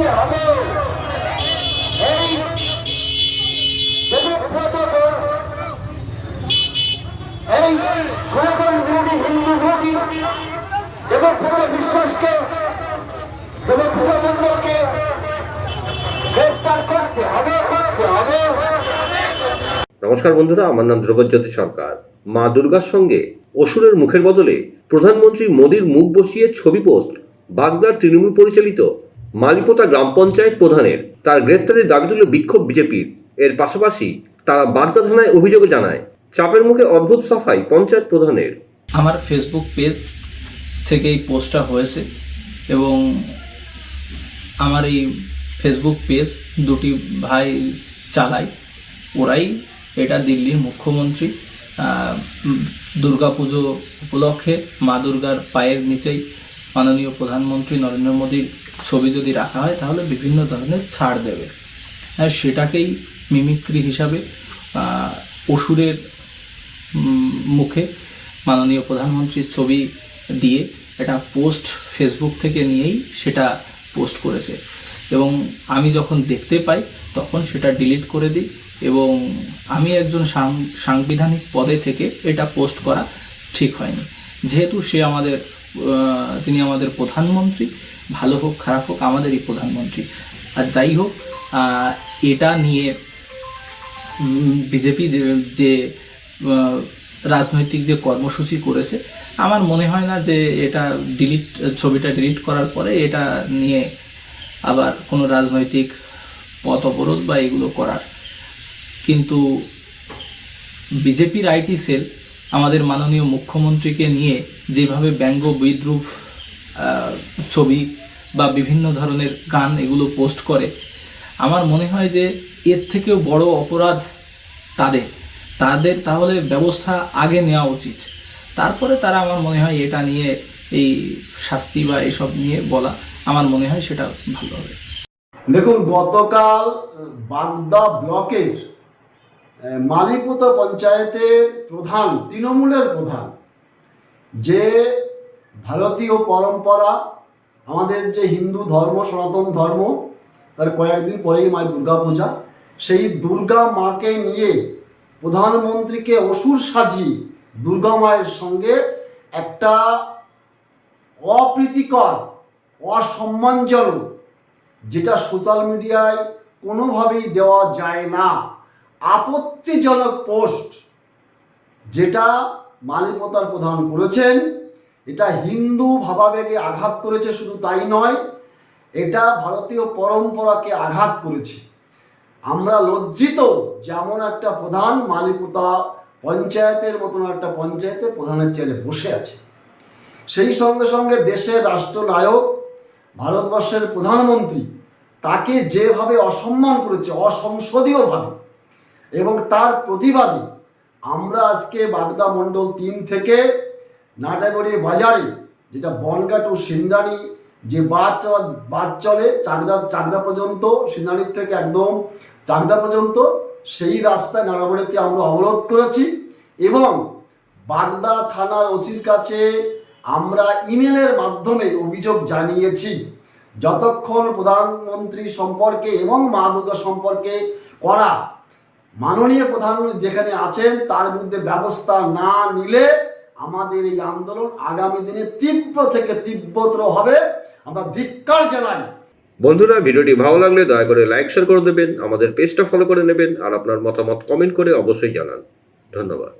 করতে হবে এই সনাতন বিরোধী হিন্দু বিরোধী বিশ্বাসকে গ্রেফতার করতে হবে করতে হবে। নমস্কার বন্ধুরা, আমার নাম ধ্রুবজ্যোতি সরকার। মা দুর্গার সঙ্গে অসুরের মুখের বদলে প্রধানমন্ত্রী মোদীর মুখ বসিয়ে ছবি পোস্ট, বাগদার তৃণমূল পরিচালিত মালিপোতা গ্রাম পঞ্চায়েত প্রধানের তার গ্রেপ্তারের দাবি তুলে বিক্ষোভ বিজেপির এর পাশাপাশি তারা বাগদা থানায় অভিযোগ জানায়, চাপের মুখে অদ্ভুত সাফাই পঞ্চায়েত প্রধানের। আমার ফেসবুক পেজ থেকে এই পোস্টটা হয়েছে এবং আমার এই ফেসবুক পেজ দুটি ভাই চালায়, ওরাই এটা দিল্লির মুখ্যমন্ত্রী দুর্গাপুজো উপলক্ষে মা দুর্গার পায়ের নিচেই মাননীয় প্রধানমন্ত্রী নরেন্দ্র মোদীর ছবি যদি রাখা হয়, তাহলে বিভিন্ন ধরনের ছাড় দেবে। হ্যাঁ সেটাকেই মিমিক্রি হিসাবে অসুরের মুখে মাননীয় প্রধানমন্ত্রীর ছবি দিয়ে এটা পোস্ট ফেসবুক থেকে নিয়েই সেটা পোস্ট করেছে। এবং আমি যখন দেখতে পাই, তখন সেটা ডিলিট করে দিই এবং আমি একজন সাংবিধানিক পদে থেকে এটা পোস্ট করা ঠিক হয়নি। যেহেতু সে আমাদের তিনি আমাদের প্রধানমন্ত্রী। ভালো হোক, খারাপ হোক, আমাদেরই প্রধানমন্ত্রী। আর যাই হোক এটা নিয়ে বিজেপি যে রাজনৈতিক যে কর্মসূচি করেছে, আমার মনে হয় না যে এটা ডিলিট, ছবিটা ডিলিট করার পরে এটা নিয়ে আবার কোনো রাজনৈতিক পথ অবরোধ বা এগুলো করার। কিন্তু বিজেপির আইটি সেল আমাদের মাননীয় মুখ্যমন্ত্রীকে নিয়ে যেভাবে ব্যঙ্গ, বিদ্রুপ ছবি বা বিভিন্ন ধরনের গান এগুলো পোস্ট করে, আমার মনে হয় যে এর থেকেও বড় অপরাধ তাদের। তাদের তাহলে ব্যবস্থা আগে নেওয়া উচিত। তারপরে তারা আমার মনে হয় এটা নিয়ে, এই শাস্তি বা এসব নিয়ে বলা আমার মনে হয় সেটা ভালো হবে। দেখুন, গতকাল বাগদা ব্লকের মালিপুত পঞ্চায়েতের প্রধান, তৃণমূলের প্রধান, যে ভারতীয় পরম্পরা, আমাদের যে হিন্দু ধর্ম, সনাতন ধর্ম, তার কয়েকদিন পরেই মা দুর্গা পূজা সেই দুর্গা মাকে নিয়ে প্রধানমন্ত্রীকে অসুর সাজিয়ে দুর্গা মায়ের সঙ্গে একটা অপ্রীতিকর, অসম্মানজনক, যেটা সোশ্যাল মিডিয়ায় কোনোভাবেই দেওয়া যায় না। আপত্তিজনক পোস্ট যেটা মালিপতার প্রধান করেছেন, এটা হিন্দু ভাবাবেগে আঘাত করেছে, শুধু তাই নয়, এটা ভারতীয় পরম্পরাকে আঘাত করেছে। আমরা লজ্জিত যেমন একটা প্রধান মালিপতা পঞ্চায়েতের মতন একটা পঞ্চায়েতে প্রধানের চেয়ারে বসে আছে। সেই সঙ্গে সঙ্গে দেশের রাষ্ট্রনায়ক, ভারতবর্ষের প্রধানমন্ত্রী, তাকে যেভাবে অসম্মান করেছে, অসংসদীয়ভাবে এবং তার প্রতিবাদে আমরা আজকে বাগদা মণ্ডল তিন থেকে নাটাগড়ি বাজারে, যেটা বনগা টু সিন্দানি, যে বাস বাস চলে, চাকদা চাকদা পর্যন্ত, সিন্দানির থেকে একদম চাকদা পর্যন্ত, সেই রাস্তায় নাটাগড়িতে আমরা অবরোধ করেছি এবং বাগদা থানার ওসির কাছে আমরা ইমেলের মাধ্যমে অভিযোগ জানিয়েছি। যতক্ষণ প্রধানমন্ত্রী সম্পর্কে এবং মা সম্পর্কে করা মাননীয় প্রধান যেখানে আছেন, তার বিরুদ্ধে ব্যবস্থা না নিলে আমাদের এই আন্দোলন আগামী দিনে তীব্র থেকে তীব্রতর হবে। আমরা ধিক্কার জানাই। বন্ধুরা, ভিডিওটি ভালো লাগলে দয়া করে লাইক, শেয়ার করে দেবেন, আমাদের পেজটা ফলো করে নেবেন, আর আপনার মতামত কমেন্ট করে অবশ্যই জানান। ধন্যবাদ।